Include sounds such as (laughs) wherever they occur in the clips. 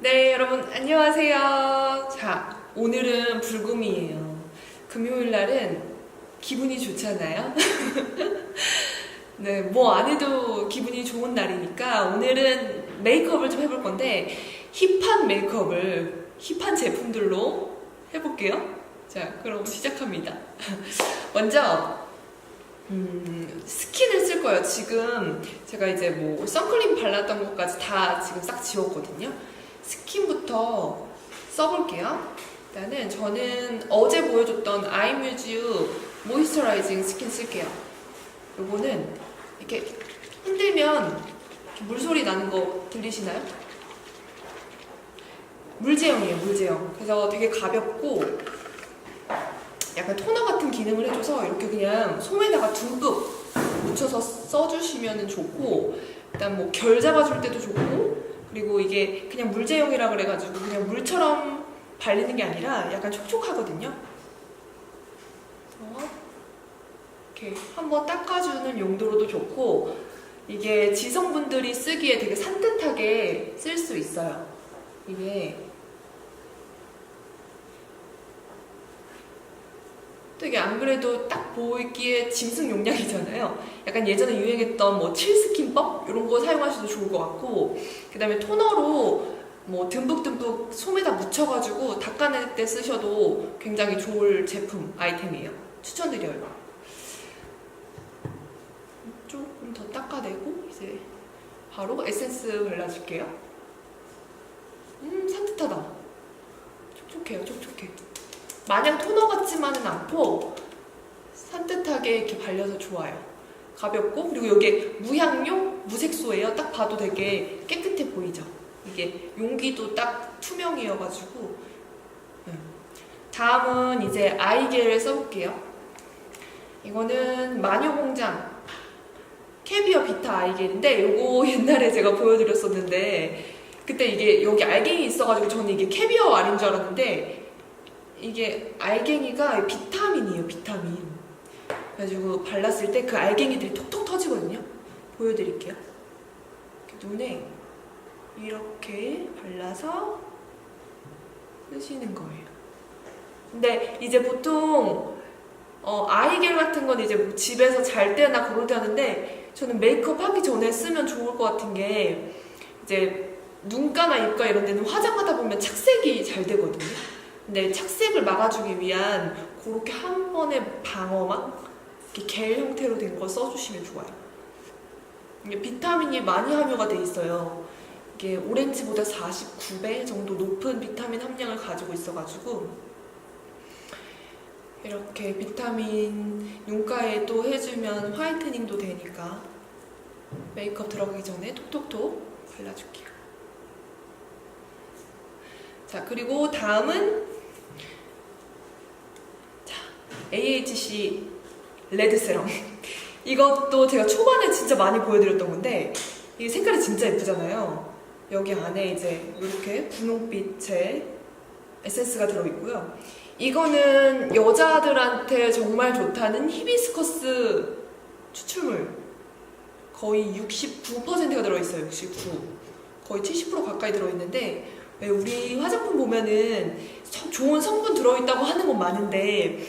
네, 여러분 안녕하세요. 자, 오늘은 불금이에요. 금요일 날은 기분이 좋잖아요. (laughs) 네, 뭐 안 해도 기분이 좋은 날이니까 오늘은 메이크업을 좀 해볼 건데 힙한 메이크업을 힙한 제품들로 해볼게요. 자, 그럼 시작합니다. (laughs) 먼저 음, 스킨을 쓸 거예요. 지금 제가 이제 뭐 선크림 발랐던 것까지 다 지금 싹 지웠거든요. 스킨부터 써볼게요. 일단은 저는 어제 보여줬던 아이뮤즈 모이스처라이징 스킨 쓸게요. 요거는 이렇게 흔들면 이렇게 물소리 나는 거 들리시나요? 물제형이에요, 물제형. 그래서 되게 가볍고 약간 토너 같은 기능을 해줘서 이렇게 그냥 솜에다가 듬뿍 묻혀서 써주시면 좋고 일단 뭐 결 잡아줄 때도 좋고 그리고 이게 그냥 물제형이라 그래가지고 그냥 물처럼 발리는 게 아니라 약간 촉촉하거든요. 이렇게 한번 닦아주는 용도로도 좋고 이게 지성분들이 쓰기에 되게 산뜻하게 쓸 수 있어요. 이게 또 이게 안 그래도 딱 보이기에 짐승 용량이잖아요. 약간 예전에 유행했던 뭐 칠스킨법 이런 거 사용하셔도 좋을 것 같고 그다음에 토너로 뭐 듬뿍듬뿍 솜에다 묻혀가지고 닦아낼 때 쓰셔도 굉장히 좋을 제품 아이템이에요. 추천드려요. 조금 더 닦아내고 이제 바로 에센스 발라줄게요. 음 산뜻하다. 촉촉해요, 촉촉해. 마냥 토너 같지만은 않고 산뜻하게 이렇게 발려서 좋아요. 가볍고 그리고 여기 무향료 무색소예요. 딱 봐도 되게 깨끗해 보이죠. 이게 용기도 딱 투명이어가지고 네. 다음은 이제 아이겔을 써볼게요. 이거는 마녀공장 캐비어 비타 아이겔인데 요거 (laughs) 옛날에 제가 보여드렸었는데 그때 이게 여기 알갱이 있어가지고 저는 이게 캐비어 알인 줄 알았는데 이게 알갱이가 비타민이에요, 비타민. 그래가지고 발랐을 때 그 알갱이들이 톡톡 터지거든요. 보여드릴게요. 눈에 이렇게 발라서 쓰시는 거예요. 근데 이제 보통 어, 아이겔 같은 건 이제 뭐 집에서 잘 때나 그럴 때 하는데 저는 메이크업 하기 전에 쓰면 좋을 것 같은 게 이제 눈가나 입가 이런 데는 화장하다 보면 착색이 잘 되거든요. 근데 착색을 막아주기 위한 그렇게 한 번에 방어막 이렇게 겔 형태로 된거 써주시면 좋아요. 이게 비타민이 많이 함유가 돼 있어요. 이게 오렌지보다 49배 정도 높은 비타민 함량을 가지고 있어가지고 이렇게 비타민 눈가에 또 해주면 화이트닝도 되니까 메이크업 들어가기 전에 톡톡톡 발라줄게요. 자 그리고 다음은 AHC 레드 세럼. 이것도 제가 초반에 진짜 많이 보여드렸던 건데 이 색깔이 진짜 예쁘잖아요. 여기 안에 이제 이렇게 분홍빛의 에센스가 들어있고요. 이거는 여자들한테 정말 좋다는 히비스커스 추출물. 거의 69%가 들어있어요. 69. 거의 70% 가까이 들어있는데 왜 우리 화장품 보면은 성- 좋은 성분 들어있다고 하는 건 많은데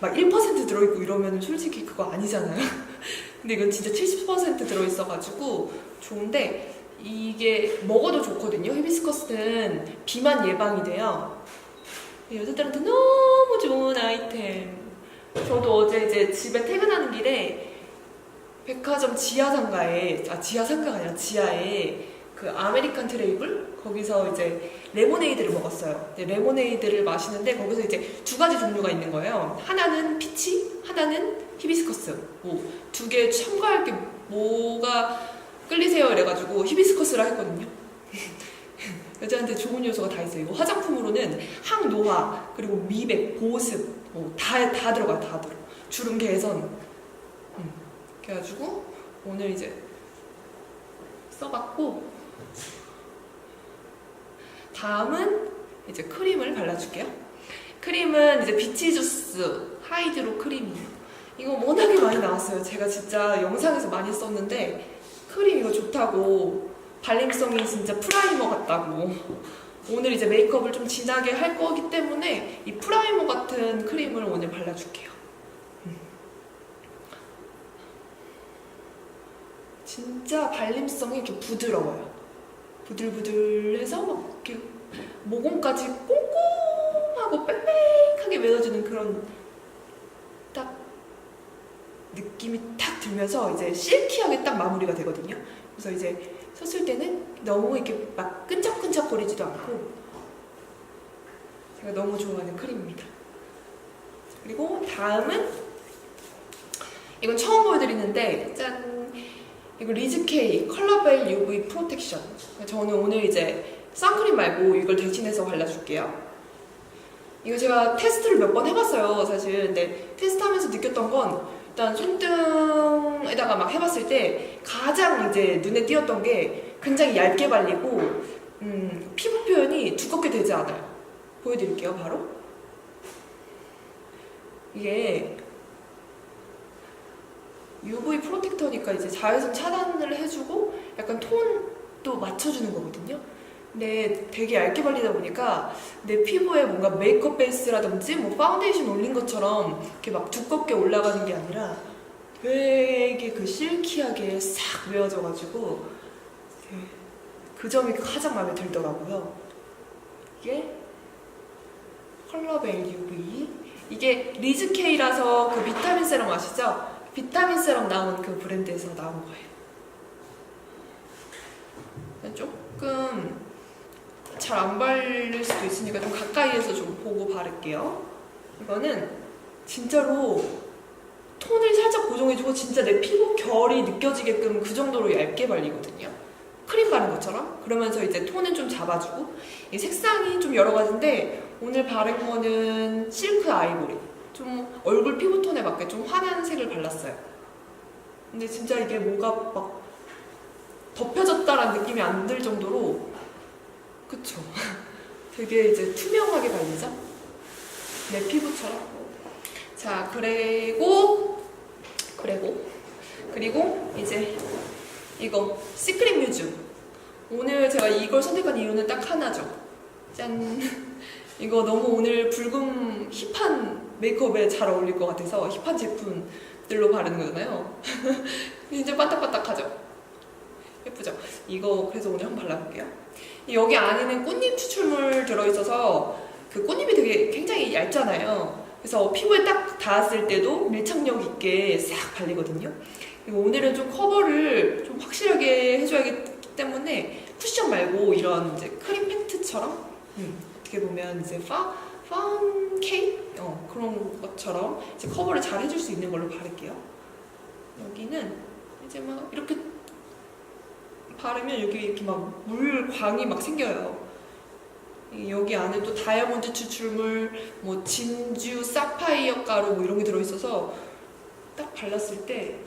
막 1% 들어있고 이러면 솔직히 그거 아니잖아요. (laughs) 근데 이건 진짜 70% 들어있어가지고 좋은데 이게 먹어도 좋거든요. 히비스커스는 비만 예방이 돼요. 여자들한테 너무 좋은 아이템. 저도 어제 이제 집에 퇴근하는 길에 백화점 지하상가에 아 지하상가가 아니라 지하에 그 아메리칸 트레이블 거기서 이제 레모네이드를 먹었어요. 레모네이드를 마시는데 거기서 이제 두 가지 종류가 있는 거예요. 하나는 피치, 하나는 히비스커스. 뭐두 개 첨가할 게 뭐가 끌리세요? 이래가지고 히비스커스라 했거든요. (laughs) 여자한테 좋은 요소가 다 있어요. 화장품으로는 항노화 그리고 미백, 보습 뭐 다 다 들어가 다 들어. 주름 개선. 음. 그래가지고 오늘 이제 써봤고 다음은 이제 크림을 발라줄게요. 크림은 이제 비치주스 하이드로 크림이에요. 이거 워낙에 많이 나왔어요. 제가 진짜 영상에서 많이 썼는데 크림 이거 좋다고 발림성이 진짜 프라이머 같다고. 오늘 이제 메이크업을 좀 진하게 할 거기 때문에 이 프라이머 같은 크림을 오늘 발라줄게요. 음. 진짜 발림성이 좀 부드러워요. 부들부들해서 막 이렇게 모공까지 꼼꼼하고 빽빽하게 매어지는 그런 딱 느낌이 탁 들면서 이제 실키하게 딱 마무리가 되거든요. 그래서 이제 썼을 때는 너무 이렇게 막 끈적끈적 거리지도 않고 제가 너무 좋아하는 크림입니다. 그리고 다음은 이건 처음 보여드리는데 짠 이거 리즈케이 컬러벨 UV 프로텍션 저는 오늘 이제 선크림 말고 이걸 대신해서 발라줄게요. 이거 제가 테스트를 몇 번 해봤어요, 사실. 근데 테스트하면서 느꼈던 건 일단 손등에다가 막 해봤을 때 가장 이제 눈에 띄었던 게 굉장히 얇게 발리고 음, 피부 표현이 두껍게 되지 않아요. 보여드릴게요, 바로. 이게 UV 프로텍터니까 이제 자외선 차단을 해주고 약간 톤도 맞춰주는 거거든요. 근데 되게 얇게 발리다 보니까 내 피부에 뭔가 메이크업 베이스라든지 뭐 파운데이션 올린 것처럼 이렇게 막 두껍게 올라가는 게 아니라 되게 그 실키하게 싹 메어져가지고 되게 그 점이 가장 마음에 들더라고요. 이게 컬러벨 UV 이게 리즈케이라서 그 비타민 세럼 아시죠? 비타민 세럼 나온 그 브랜드에서 나온 거예요. 조금 잘 안 바를 수도 있으니까 좀 가까이에서 좀 보고 바를게요. 이거는 진짜로 톤을 살짝 고정해주고 진짜 내 피부 결이 느껴지게끔 그 정도로 얇게 발리거든요. 크림 바른 것처럼. 그러면서 이제 톤은 좀 잡아주고 이 색상이 좀 여러 가지인데 오늘 바른 거는 실크 아이보리. 좀 얼굴 피부톤에 맞게 좀 환한 색을 발랐어요. 근데 진짜 이게 뭐가 막 덮여졌다라는 느낌이 안 들 정도로 그쵸? (laughs) 되게 이제 투명하게 발리죠? 내 피부처럼. 자, 그리고 그리고 그리고 이제 이거 시크릿 뮤즈. 오늘 제가 이걸 선택한 이유는 딱 하나죠. 짠. (laughs) 이거 너무 오늘 붉은 힙한 메이크업에 잘 어울릴 것 같아서 힙한 제품들로 바르는 거잖아요. (laughs) 이제 반딱반딱하죠? 예쁘죠? 이거 그래서 오늘 한번 발라볼게요. 여기 안에는 꽃잎 추출물 들어있어서 그 꽃잎이 되게 굉장히 얇잖아요. 그래서 피부에 딱 닿았을 때도 밀착력 있게 싹 발리거든요. 오늘은 좀 커버를 좀 확실하게 해줘야기 때문에 쿠션 말고 이런 이제 크림 팩트처럼 음, 어떻게 보면 이제 파 파운 케이크 어, 그런 것처럼 이제 커버를 잘 해줄 수 있는 걸로 바를게요. 여기는 이제 막 이렇게 바르면 여기 이렇게 막 물광이 막 생겨요. 이 여기 안에 또 다이아몬드 추출물, 뭐 진주, 사파이어 가루 뭐 이런 게 들어있어서 딱 발랐을 때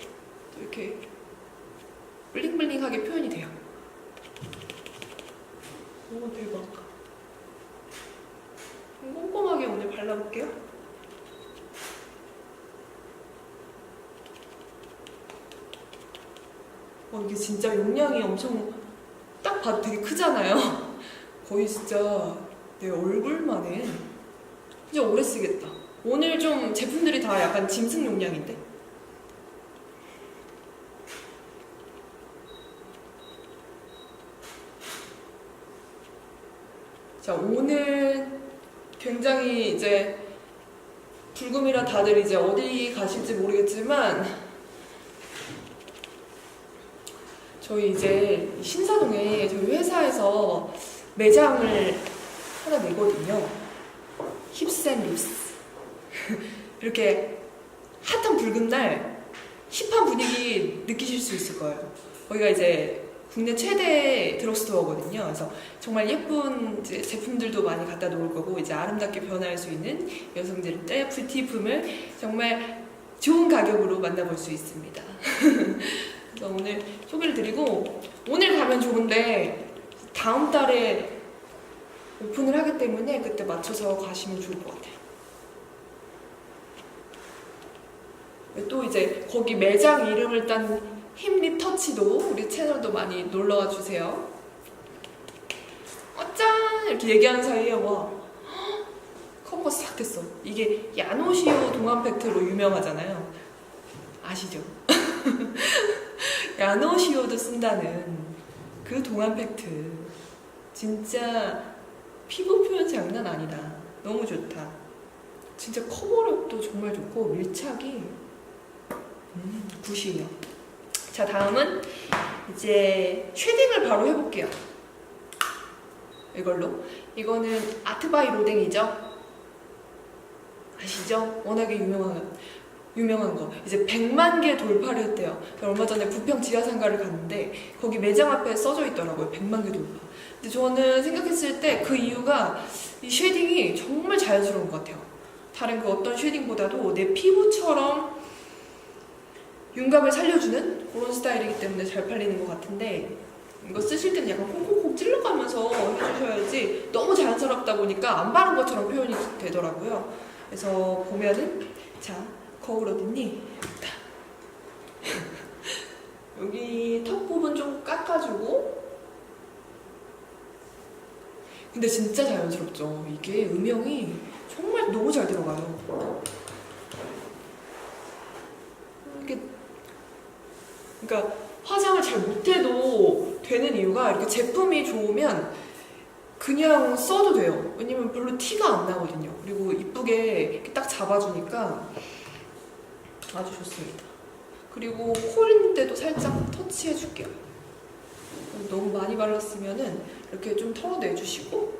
또 이렇게 블링블링하게 표현이 돼요. 오 대박. 좀 꼼꼼하게 오늘 발라볼게요. 와 이게 진짜 용량이 엄청 딱 봐도 되게 크잖아요. (laughs) 거의 진짜 내 얼굴만 해. 진짜 오래 쓰겠다. 오늘 좀 제품들이 다 약간 짐승 용량인데? 자, 오늘 굉장히 이제 불금이라 다들 이제 어디 가실지 모르겠지만 저희 이제 신사동에 저희 회사에서 매장을 하나 내거든요. 힙스앤 립스. (laughs) 이렇게 핫한 붉은 날 힙한 분위기 느끼실 수 있을 거예요. 거기가 이제 국내 최대 드럭스토어거든요. 그래서 정말 예쁜 제품들도 많이 갖다 놓을 거고 이제 아름답게 변화할 수 있는 여성들의 뷰티품을 정말 좋은 가격으로 만나볼 수 있습니다. (laughs) 그래서 오늘 소개를 드리고 오늘 가면 좋은데 다음 달에 오픈을 하기 때문에 그때 맞춰서 가시면 좋을 것 같아요. 또 이제 거기 매장 이름을 딴 힙립 터치도 우리 채널도 많이 놀러와 주세요. 어짠 이렇게 얘기하는 사이에 와 컴버 싹 됐어. 이게 야노시오 동안 팩트로 유명하잖아요. 아시죠? (laughs) 야노시오도 쓴다는 그 동안 팩트. 진짜 피부 표현 장난 아니다. 너무 좋다. 진짜 커버력도 정말 좋고 밀착이 음, 굿이에요. 자 다음은 이제 쉐딩을 바로 해볼게요. 이걸로 이거는 아트바이 로댕이죠. 아시죠? 워낙에 유명한 유명한 거 이제 100만 개 돌파를 했대요. 얼마 전에 부평 지하상가를 갔는데 거기 매장 앞에 써져 있더라고요. 100만 개 돌파. 근데 저는 생각했을 때 그 이유가 이 쉐딩이 정말 자연스러운 것 같아요. 다른 그 어떤 쉐딩보다도 내 피부처럼 윤곽을 살려주는 그런 스타일이기 때문에 잘 팔리는 것 같은데 이거 쓰실 때는 약간 콩콩콩 찔러가면서 해주셔야지 너무 자연스럽다 보니까 안 바른 것처럼 표현이 되더라고요. 그래서 보면은 자 거울 어딨니? 자. 여기 턱 부분 좀 깎아주고 근데 진짜 자연스럽죠. 이게 음영이 정말 너무 잘 들어가요. 이게 그러니까 화장을 잘 못해도 되는 이유가 이렇게 제품이 좋으면 그냥 써도 돼요. 왜냐면 별로 티가 안 나거든요. 그리고 이쁘게 딱 잡아주니까 아주 좋습니다. 그리고 코인데도 살짝 터치해줄게요. 너무 많이 발랐으면은 이렇게 좀 털어내주시고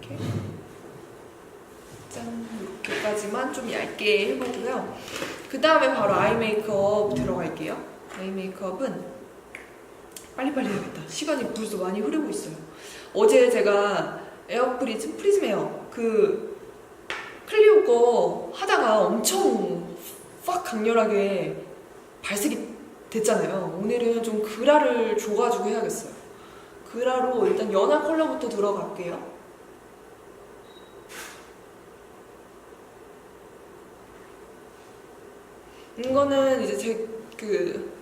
이렇게 짠 이렇게까지만 좀 얇게 해보고요. 그 다음에 바로 아이 메이크업 들어갈게요. 아이 메이크업은 빨리빨리 해야겠다. 시간이 벌써 많이 흐르고 있어요. 어제 제가 에어프리즘, 프리즘 에어 그 클리오 거 하다가 엄청 팍 강렬하게 발색이 됐잖아요. 오늘은 좀 그라를 줘가지고 해야겠어요. 그라로 일단 연한 컬러부터 들어갈게요. 이거는 이제 제 그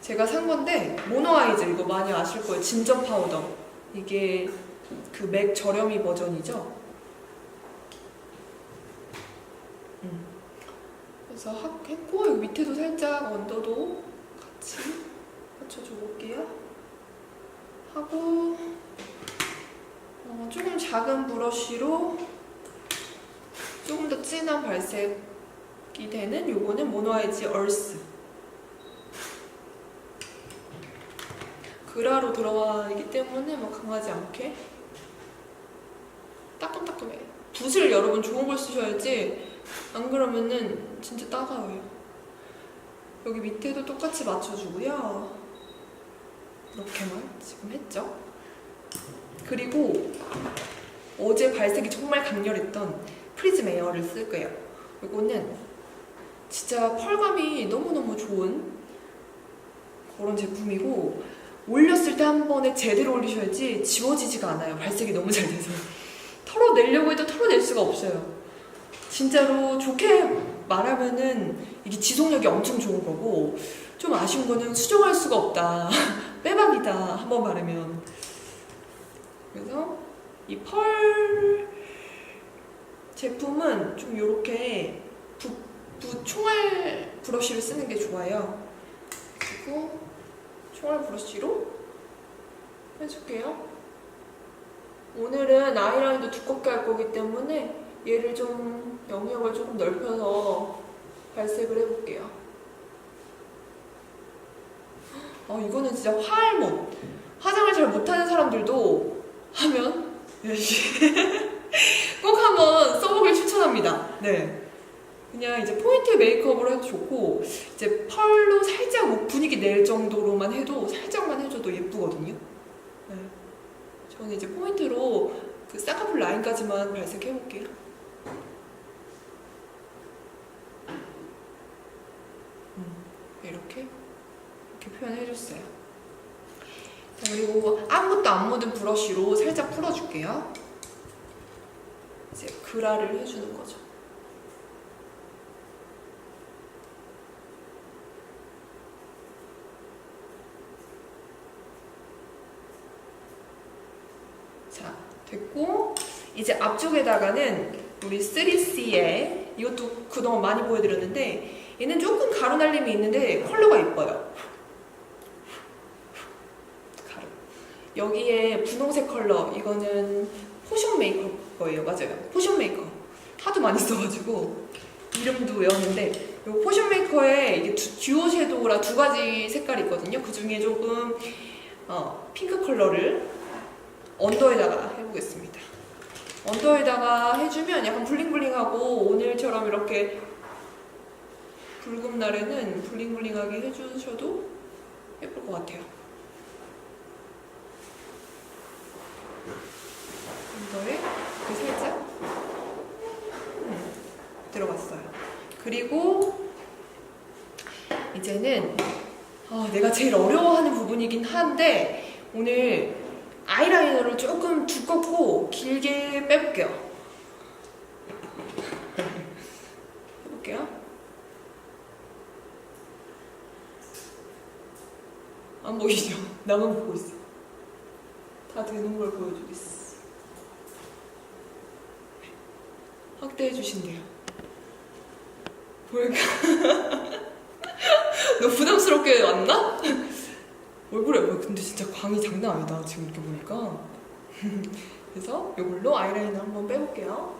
제가 산 건데 모노아이즈 이거 많이 아실 거예요. 진정 파우더 이게 그 맥 저렴이 버전이죠. 음. 그래서 하- 했고 여기 밑에도 살짝 언더도 같이 맞춰줘 볼게요. 하고 어, 조금 작은 브러쉬로 조금 더 진한 발색 이 되는 요거는 모노아이즈 얼스. 그라로 들어와 있기 때문에 뭐 강하지 않게 따끔따끔해. 붓을 여러분 좋은 걸 쓰셔야지 안 그러면은 진짜 따가워요. 여기 밑에도 똑같이 맞춰주고요. 이렇게만 지금 했죠? 그리고 어제 발색이 정말 강렬했던 프리즘 에어를 쓸 거예요. 이거는 진짜 펄감이 너무너무 좋은 그런 제품이고 올렸을 때 한 번에 제대로 올리셔야지 지워지지가 않아요. 발색이 너무 잘 돼서. 털어내려고 해도 털어낼 수가 없어요. 진짜로 좋게 말하면은 이게 지속력이 엄청 좋은 거고 좀 아쉬운 거는 수정할 수가 없다. (laughs) 빼박이다. 한 번 바르면. 그래서 이 펄 제품은 좀 이렇게 붓, 붓 총알 브러쉬를 쓰는 게 좋아요. 그리고 총알 브러쉬로 해줄게요. 오늘은 아이라인도 두껍게 할 거기 때문에 얘를 좀 영역을 조금 넓혀서 발색을 해볼게요. 어, 이거는 진짜 화알못. 화장을 잘 못하는 사람들도 하면 (laughs) 꼭 한번 써보길 추천합니다. 네. 그냥 이제 포인트 메이크업으로 해도 좋고 이제 펄로 살짝 뭐 분위기 낼 정도로만 해도 살짝만 해줘도 예쁘거든요. 네. 저는 이제 포인트로 그 쌍꺼풀 라인까지만 발색해 볼게요. 음, 이렇게 이렇게 표현해 줬어요. 자, 그리고 아무것도 안 묻은 브러쉬로 살짝 풀어줄게요. 이제 그라를 해주는 거죠. 자, 됐고 이제 앞쪽에다가는 우리 3C에 이것도 그동안 많이 보여드렸는데 얘는 조금 가루 날림이 있는데 컬러가 이뻐요. 가루. 여기에 분홍색 컬러 이거는 포션 메이커 거예요. 맞아요. 포션 메이커. 하도 많이 써가지고 이름도 외웠는데 이 포션 메이커에 이게 두- 듀오 섀도우라 두 가지 색깔이 있거든요. 그 중에 조금 어, 핑크 컬러를 언더에다가 해보겠습니다. 언더에다가 해주면 약간 블링블링하고 오늘처럼 이렇게 붉은 날에는 블링블링하게 해주셔도 예쁠 것 같아요. 언더에 살짝 음, 들어갔어요. 그리고 이제는 어, 내가 제일 어려워하는 부분이긴 한데 오늘 아이라이너를 조금 두껍고 길게 빼볼게요. 해볼게요. 안 보이죠? (laughs) 나만 보고 있어. 다 되는 걸 보여주겠어. 확대해 주신대요. 보일까? (laughs) 너 부담스럽게 왔나? 얼굴에 왜 근데 진짜 광이 장난 아니다 지금 이렇게 보니까. (laughs) 그래서 이걸로 아이라이너 한번 빼볼게요.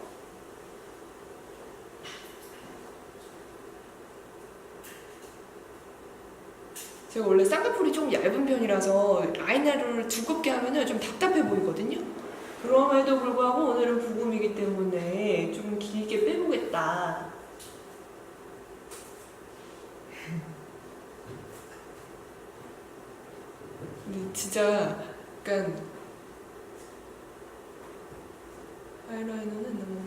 제가 원래 쌍꺼풀이 좀 얇은 편이라서 아이라이너를 두껍게 하면은 좀 답답해 보이거든요. 그럼에도 불구하고 오늘은 부금이기 때문에 좀 길게 빼보겠다 진짜 약간 아이라이너는 너무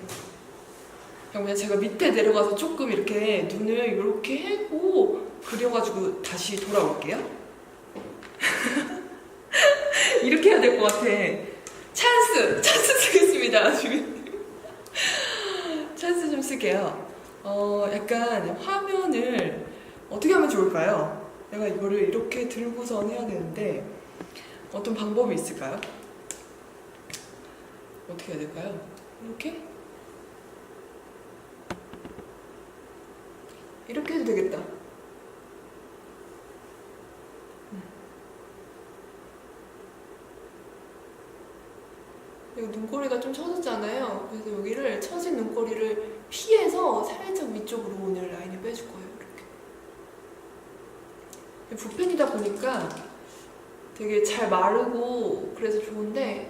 그냥 제가 밑에 내려가서 조금 이렇게 눈을 이렇게 하고 그려가지고 다시 돌아올게요. (laughs) 이렇게 해야 될 것 같아. 찬스! 찬스 쓰겠습니다. 찬스 좀 쓸게요. 어, 약간 화면을 어떻게 하면 좋을까요? 내가 이거를 이렇게 들고선 해야 되는데 어떤 방법이 있을까요? 어떻게 해야 될까요? 이렇게? 이렇게 해도 되겠다. 음. 여기 눈꼬리가 좀 처졌잖아요. 그래서 여기를 처진 눈꼬리를 피해서 살짝 위쪽으로 오늘 라인을 빼줄 거예요. 이렇게. 붓펜이다 보니까 되게 잘 마르고 그래서 좋은데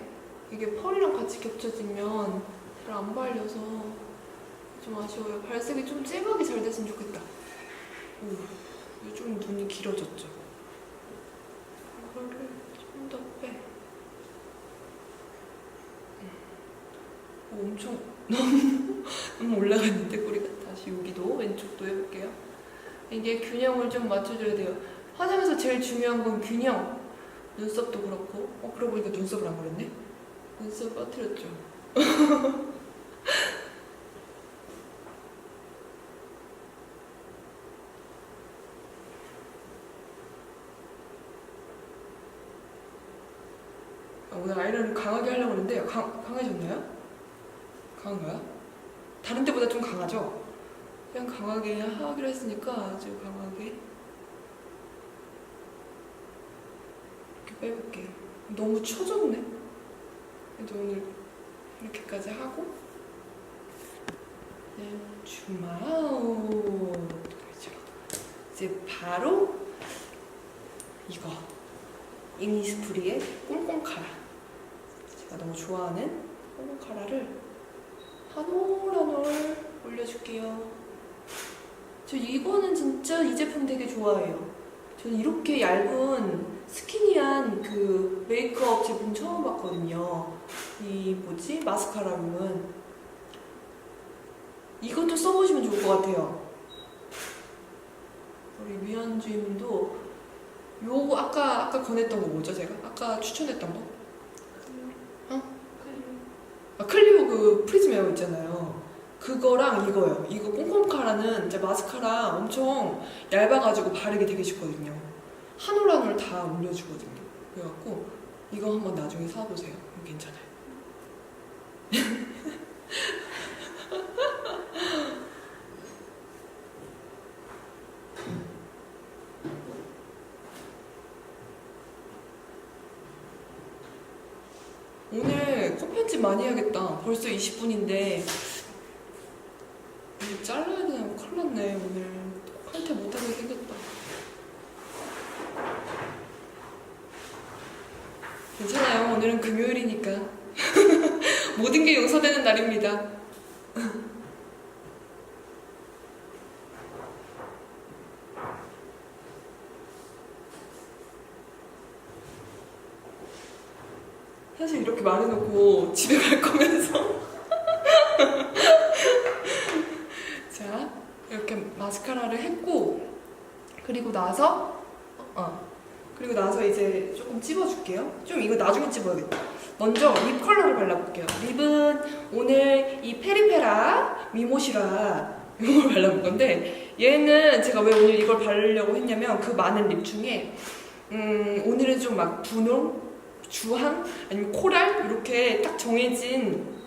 이게 펄이랑 같이 겹쳐지면 잘 안 발려서 좀 아쉬워요. 발색이 좀 쨍하게 잘 됐으면 좋겠다. 오, 좀 눈이 길어졌죠. 이거를 좀 더 빼. 음. 오, 엄청 너무 (laughs) 너무 올라갔는데 꼬리가 다시 여기도 왼쪽도 해볼게요. 이게 균형을 좀 맞춰줘야 돼요. 화장에서 제일 중요한 건 균형. 눈썹도 그렇고. 어, 그러고 보니까 눈썹을 안 그렸네? 눈썹 빠뜨렸죠. (laughs) 아, 오늘 아이라인을 강하게 하려고 했는데 강, 강해졌나요? 강한가요? 다른 때보다 좀 강하죠? 그냥 강하게 하기로 했으니까 아주 강하게 빼볼게요. 너무 처졌네. 그래도 오늘 이렇게까지 하고 네, 주마우 그렇죠. 이제 바로 이거 이니스프리의 꽁꽁카라 제가 너무 좋아하는 꽁꽁카라를 한올한올 올려줄게요. 저 이거는 진짜 이 제품 되게 좋아해요. 저는 이렇게 얇은 스키니한 그 메이크업 제품 처음 봤거든요. 이 뭐지? 마스카라 룸은 이것도 써보시면 좋을 것 같아요. 우리 미연주임도 요거 아까 아까 권했던 거 뭐죠 제가? 아까 추천했던 거? 어? 아, 클리오 그 프리즘 에어 있잖아요. 그거랑 이거요. 이거 꼼꼼카라는 이제 마스카라 엄청 얇아가지고 바르기 되게 쉽거든요. 한 올 한 올 다 올려주거든요. 그래갖고 이거 한번 나중에 사보세요. 이거 괜찮아요. (laughs) 오늘 컷 편집 많이 해야겠다. 벌써 20분인데 이거 잘라야 되나 큰일 났네 오늘 칼퇴 못하게 생겼다. 괜찮아요. 오늘은 금요일이니까 모든 게 용서되는 날입니다. 사실 이렇게 말해놓고 집에 갈 거면서 자 이렇게 마스카라를 했고 그리고 나서 어 그리고 나서 이제 찝어줄게요 좀 이거 나중에 찝어야겠다 먼저 립 컬러를 발라볼게요 립은 오늘 이 페리페라 미모시라 이걸 발라볼 건데 얘는 제가 왜 오늘 이걸 바르려고 했냐면 그 많은 립 중에 음 오늘은 좀 막 분홍 주황 아니면 코랄 이렇게 딱 정해진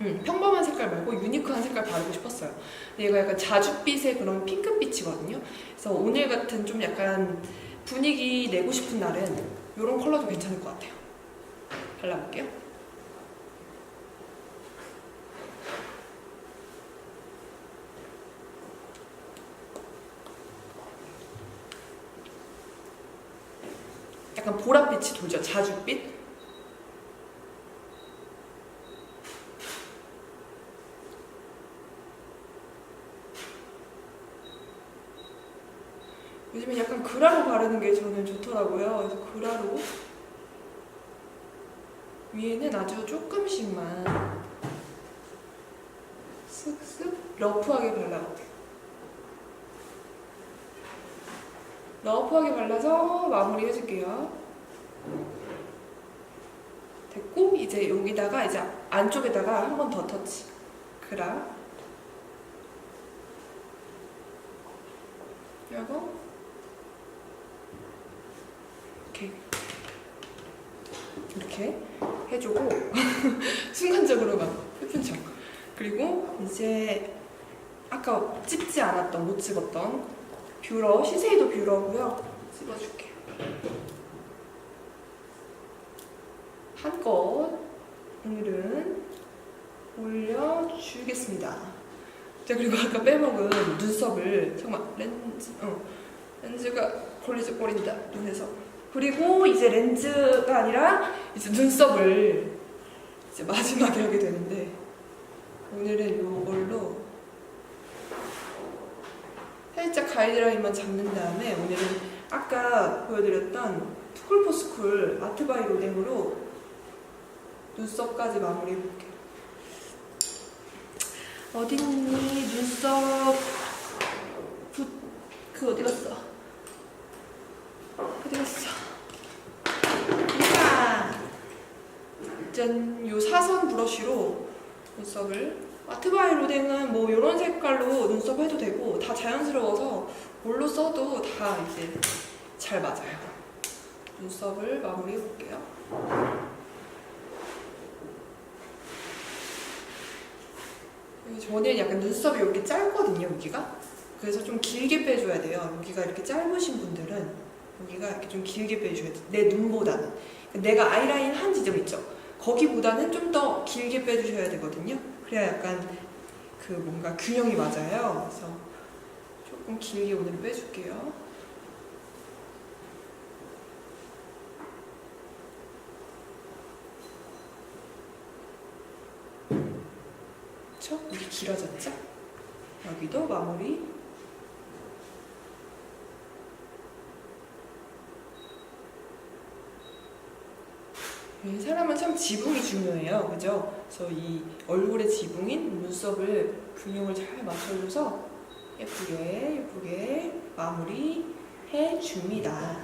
음, 평범한 색깔 말고 유니크한 색깔 바르고 싶었어요. 근데 얘가 약간 자줏빛의 그런 핑크빛이거든요. 그래서 오늘 같은 좀 약간 분위기 내고 싶은 날은 이런 컬러도 괜찮을 것 같아요. 발라볼게요. 약간 보랏빛이 돌죠. 자줏빛. 요즘에 약간 그라로 바르는 게 저는 좋더라고요. 그래서 그라로 위에는 아주 조금씩만 쓱쓱 러프하게 발라볼게요. 러프하게 발라서 마무리 해줄게요. 됐고 이제 여기다가 이제 안쪽에다가 한 번 더 터치. 그라. 그리고 이렇게 이렇게 해주고 (laughs) 순간적으로 막 예쁜 척. 그리고 이제 아까 찝지 않았던 못 찍었던 뷰러 시세이도 뷰러고요. 찍어줄게요. 한껏 오늘은 올려주겠습니다. 자 그리고 아까 빼먹은 눈썹을 정말 렌즈, 어, 렌즈가 걸리적 거린다 눈에서. 그리고 이제 렌즈가 아니라 이제 눈썹을 이제 마지막에 하게 되는데 오늘은 이걸로 살짝 가이드라인만 잡는 다음에 오늘은 아까 보여드렸던 투쿨포스쿨 아트바이 로댕으로 눈썹까지 마무리해볼게요. 어딨니 눈썹 붓, 그 어디 갔어? 어디 갔어? 이야! 짠! 요 사선 브러쉬로 눈썹을 아트바이 로댕은 뭐 이런 색깔로 눈썹 해도 되고 다 자연스러워서 뭘로 써도 다 이제 잘 맞아요. 눈썹을 마무리해 볼게요. 저는 약간 눈썹이 이렇게 짧거든요, 여기가. 그래서 좀 길게 빼줘야 돼요. 여기가 이렇게 짧으신 분들은 여기가 이렇게 좀 길게 빼줘야 돼. 내 눈보다는. 내가 아이라인 한 지점 있죠? 거기보다는 좀 더 길게 빼주셔야 되거든요. 그래야 약간 그 뭔가 균형이 맞아요. 그래서 조금 길게 오늘 빼줄게요. 그쵸? 여기 길어졌죠? 여기도 마무리. 이 사람은 참 지붕이 중요해요. 그죠? 그래서 이 얼굴의 지붕인 눈썹을 균형을 잘 맞춰줘서 예쁘게 예쁘게 마무리 해줍니다.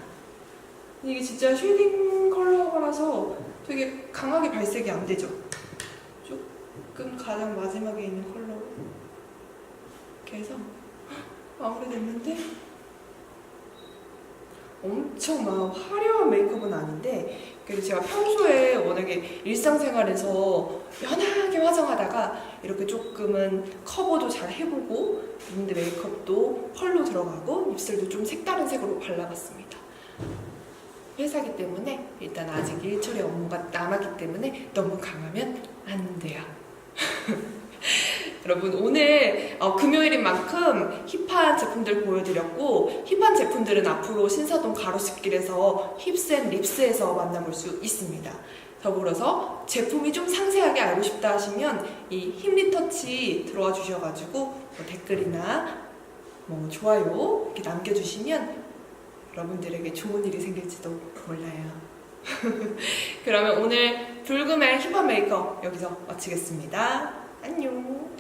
이게 진짜 쉐딩 컬러라서 되게 강하게 발색이 안 되죠? 조금 가장 마지막에 있는 컬러로 이렇게 해서 마무리됐는데 엄청 막 화려한 메이크업은 아닌데 그리고 제가 평소에 워낙에 일상생활에서 연하게 화장하다가 이렇게 조금은 커버도 잘 해보고 린드 메이크업도 펄로 들어가고 입술도 좀 색다른 색으로 발라봤습니다. 회사기 때문에 일단 아직 일처리 업무가 남았기 때문에 너무 강하면 안 돼요. (laughs) 여러분 오늘 어, 금요일인 만큼 힙한 제품들 보여드렸고 힙한 제품들은 앞으로 신사동 가로수길에서 힙스앤 립스에서 만나볼 수 있습니다. 더불어서 제품이 좀 상세하게 알고 싶다 하시면 이 힙리터치 들어와 주셔가지고 뭐 댓글이나 뭐 좋아요 이렇게 남겨주시면 여러분들에게 좋은 일이 생길지도 몰라요. (laughs) 그러면 오늘 불금의 힙합 메이크업 여기서 마치겠습니다. 안녕.